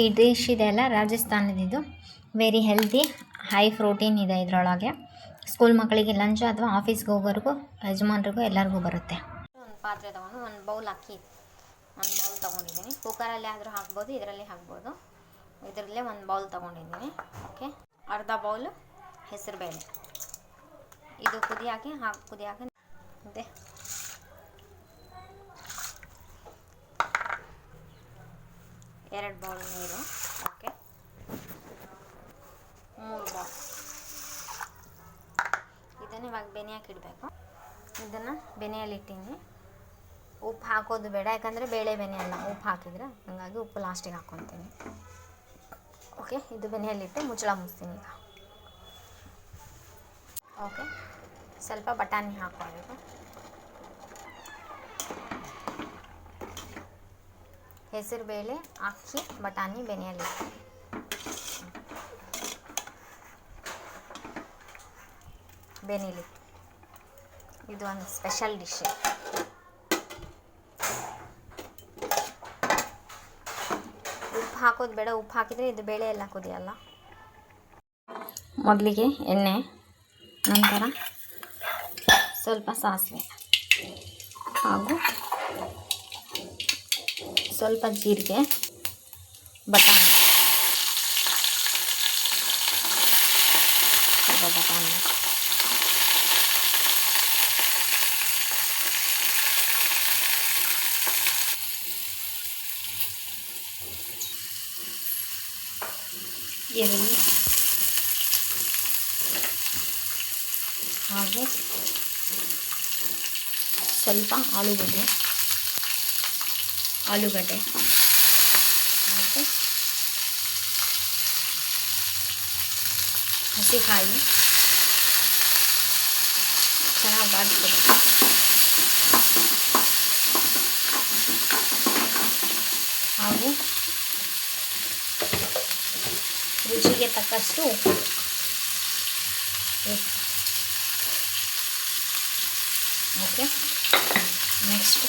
ಈ ಡಿಶ್ ಇದೆಯಲ್ಲ ರಾಜಸ್ಥಾನದಿದ್ದು ವೆರಿ ಹೆಲ್ದಿ ಹೈ ಪ್ರೋಟೀನ್ ಇದೆ ಇದರೊಳಗೆ. ಸ್ಕೂಲ್ ಮಕ್ಕಳಿಗೆ ಲಂಚ್ ಅಥವಾ ಆಫೀಸ್ಗೆ ಹೋಗೋರಿಗೂ ಯಜಮಾನ್ರಿಗೂ ಎಲ್ಲರಿಗೂ ಬರುತ್ತೆ. ಒಂದು ಪಾತ್ರೆ ತೊಗೊಂಡು ಒಂದು ಬೌಲ್ ಅಕ್ಕಿ ಒಂದು ಬೌಲ್ ತೊಗೊಂಡಿದ್ದೀನಿ. ಕುಕ್ಕರಲ್ಲಿ ಆದರೂ ಹಾಕ್ಬೋದು, ಇದರಲ್ಲಿ ಹಾಕ್ಬೋದು. ಇದರಲ್ಲೇ ಒಂದು ಬೌಲ್ ತೊಗೊಂಡಿದ್ದೀನಿ ಓಕೆ ಅರ್ಧ ಬೌಲ್ ಹೆಸರುಬೇಳೆ ಇದು ಕುದಿಯಾಕಿ, ಹಾಕಿ ಕುದಿಯಾಕಿ ಇದೆ ಎರಡು ಬೌಲ್ ನೀರು. ಓಕೆ. ಮೂರು ಬೌಲ್ ಇದನ್ನು ಇವಾಗ ಬೆನೆ ಹಾಕಿಡಬೇಕು. ಇದನ್ನು ಬೆನೆಯಲ್ಲಿ ಇಟ್ಟೀನಿ. ಉಪ್ಪು ಹಾಕೋದು ಬೇಡ, ಯಾಕಂದರೆ ಬೇಳೆ ಬೆನೆ ಅಲ್ಲ, ಉಪ್ಪು ಹಾಕಿದರೆ ಹಾಗಾಗಿ ಉಪ್ಪು ಲಾಸ್ಟಿಗೆ ಹಾಕ್ಕೊತೀನಿ ಓಕೆ, ಇದು ಬೆನೆಯಲ್ಲಿಟ್ಟು ಮುಚ್ಚಳ ಮುಚ್ತೀನಿ ಈಗ. ಓಕೆ, ಸ್ವಲ್ಪ ಬಟಾಣಿ ಹಾಕ್ಕೊಳ್ಬೇಕು ಹೆಸರುಬೇಳೆ ಅಕ್ಕಿ, ಬಟಾಣಿ ಬೆನೆಯಲ್ಲಿ ಬೆನಿಲಿ ಇದು ಒಂದು ಸ್ಪೆಷಲ್ ಡಿಶ್ ಉಪ್ಪು ಹಾಕೋದು ಬೇಡ, ಉಪ್ಪು ಹಾಕಿದರೆ ಇದು ಬೇಳೆ ಎಲ್ಲ ಕುದಿಯಲ್ಲ. ಮೊದಲಿಗೆ ಎಣ್ಣೆ, ನಂತರ ಸ್ವಲ್ಪ ಸಾಸಿವೆ ಹಾಗೂ ಸ್ವಲ್ಪ ಜೀರಿಗೆ ಬಟಾಣಿ. ಸ್ವಲ್ಪ ಬಟಾಣಿ. ಈರುಳ್ಳಿ ಹಾಗೂ ಸ್ವಲ್ಪ ಆಲೂಗಡ್ಡೆ. ಆಲೂಗಡ್ಡೆ ಮತ್ತು ಹಸಿಕಾಯಿ ಚೆನ್ನಾಗಿ ಬಾಡಿಸ್ಕೋಬೇಕು ಹಾಗೂ ರುಚಿಗೆ ತಕ್ಕಷ್ಟು ಉಪ್ಪು ಓಕೆ ನೆಕ್ಸ್ಟ್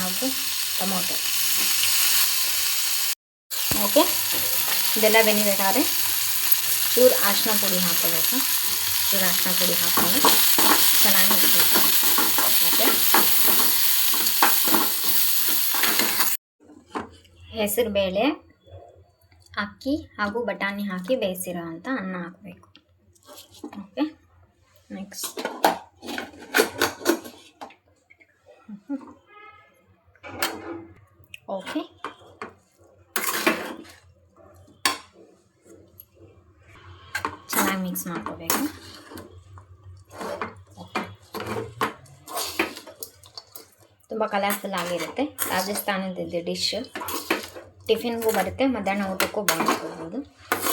ಹಾಗೂ ಟೊಮೊಟೊ. ಓಕೆ, ಇದೆಲ್ಲ ಬೆನಿಬೇಕಾದ್ರೆ ಚೂರು ಅರಿಶಿನ ಪುಡಿ ಹಾಕೋಬೇಕು ಚೂರು ಅರಿಶಿನ ಪುಡಿ ಹಾಕೊಂಡು ಚೆನ್ನಾಗಿ ಮಿಕ್ಸ್ ಓಕೆ. ಹೆಸರು ಬೇಳೆ, ಅಕ್ಕಿ ಹಾಗೂ ಬಟಾಣಿ ಹಾಕಿ ಬೇಯಿಸಿರೋ ಅಂತ ಅನ್ನ ಹಾಕಬೇಕು. Okay, next. ಓಕೆ ಚೆನ್ನಾಗಿ ಮಿಕ್ಸ್ ಮಾಡ್ಕೋಬೇಕು ತುಂಬ ಕಲರ್ಫುಲ್ ಆಗಿರುತ್ತೆ ರಾಜಸ್ಥಾನದ ಡಿಶ್ ಟಿಫಿನ್ಗೂ ಬರುತ್ತೆ, ಮಧ್ಯಾಹ್ನ ಊಟಕ್ಕೂ ಬಳಸ್ಕೋಬೋದು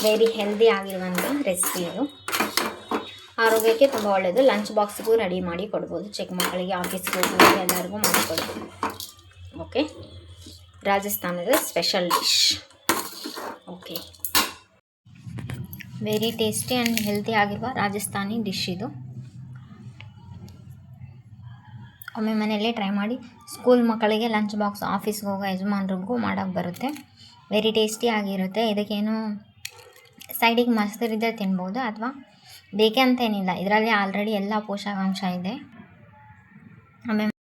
ವೆರಿ ಹೆಲ್ದಿ ಆಗಿರುವಂಥ ರೆಸಿಪಿ ಇದು. ಆರೋಗ್ಯಕ್ಕೆ ತುಂಬ ಒಳ್ಳೆಯದು ಲಂಚ್ ಬಾಕ್ಸ್ಗೂ ರೆಡಿ ಮಾಡಿ ಕೊಡ್ಬೋದು. ಚಿಕ್ಕ ಮಕ್ಕಳಿಗೆ ಆಫೀಸ್ಗೆ ಹೋಗೋರಿಗೆ ಎಲ್ಲರಿಗೂ ಮಾಡಿಕೊಡ್ಬೋದು ಓಕೆ ರಾಜಸ್ಥಾನದ special dish okay very tasty and healthy ಆಗಿರುವ ರಾಜಸ್ಥಾನಿ ಡಿಶ್ ಇದು. ಒಮ್ಮೆ ಮನೆಯಲ್ಲೇ ಟ್ರೈ ಮಾಡಿ ಸ್ಕೂಲ್ ಮಕ್ಕಳಿಗೆ ಲಂಚ್ ಬಾಕ್ಸ್ ಆಫೀಸ್ಗೆ ಹೋಗೋ ಯಜಮಾನ್ರಿಗೂ ಮಾಡೋಕ್ಕೆ ಬರುತ್ತೆ. ವೆರಿ ಟೇಸ್ಟಿ ಆಗಿರುತ್ತೆ. ಇದಕ್ಕೇನು ಸೈಡಿಗೆ ಮೊಸರಿದ್ದರೆ ತಿನ್ಬೋದು ಅಥವಾ ಬೇಕೆ ಅಂತೇನಿಲ್ಲ ಇದರಲ್ಲಿ ಆಲ್ರೆಡಿ ಎಲ್ಲ ಪೋಷಕಾಂಶ ಇದೆ. ಆಮೇಲೆ